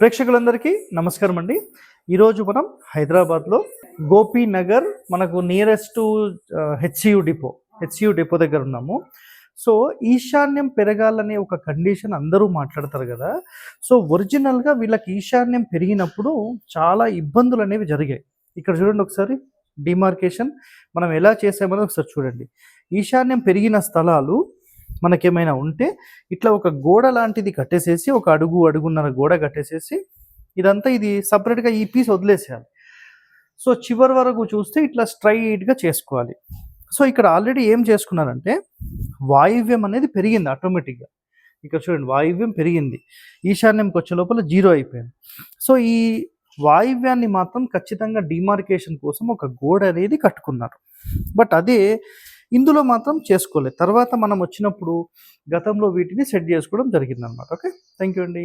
ప్రేక్షకులందరికీ నమస్కారం అండి ఈరోజు మనం హైదరాబాద్లో గోపీనగర్ మనకు nearest HCU depot HCU depot దగ్గర ఉన్నాము. సో ఈశాన్యం పెరగాలనే ఒక కండిషన్ అందరూ మాట్లాడతారు కదా. సో ఒరిజినల్గా వీళ్ళకి ఈశాన్యం పెరిగినప్పుడు చాలా ఇబ్బందులు అనేవి జరిగాయి. ఇక్కడ చూడండి ఒకసారి డిమార్కేషన్ మనం ఎలా చేసామని ఒకసారి చూడండి. ఈశాన్యం పెరిగిన స్థలాలు మనకేమైనా ఉంటే ఇట్లా ఒక గోడ లాంటిది కట్టేసేసి ఒక అడుగు అడుగున్నర గోడ కట్టేసేసి ఇదంతా ఇది సపరేట్గా ఈ పీస్ వదిలేసేయాలి. సో చివరి వరకు చూస్తే ఇట్లా స్ట్రైట్గా చేసుకోవాలి. సో ఇక్కడ ఆల్రెడీ ఏం చేసుకున్నారంటే వాయువ్యం అనేది పెరిగింది ఆటోమేటిక్గా. ఇక్కడ చూడండి వాయువ్యం పెరిగింది. ఈశాన్యంకి వచ్చే లోపల జీరో అయిపోయింది. సో ఈ వాయువ్యాన్ని మాత్రం ఖచ్చితంగా డిమార్కేషన్ కోసం ఒక గోడ అనేది కట్టుకున్నారు. బట్ అదే ఇందులో మాత్రం చేసుకోలేదు. తర్వాత మనం వచ్చినప్పుడు గతంలో వీటిని సెట్ చేసుకోవడం జరిగిందనమాట ఓకే? థ్యాంక్ యూ అండి.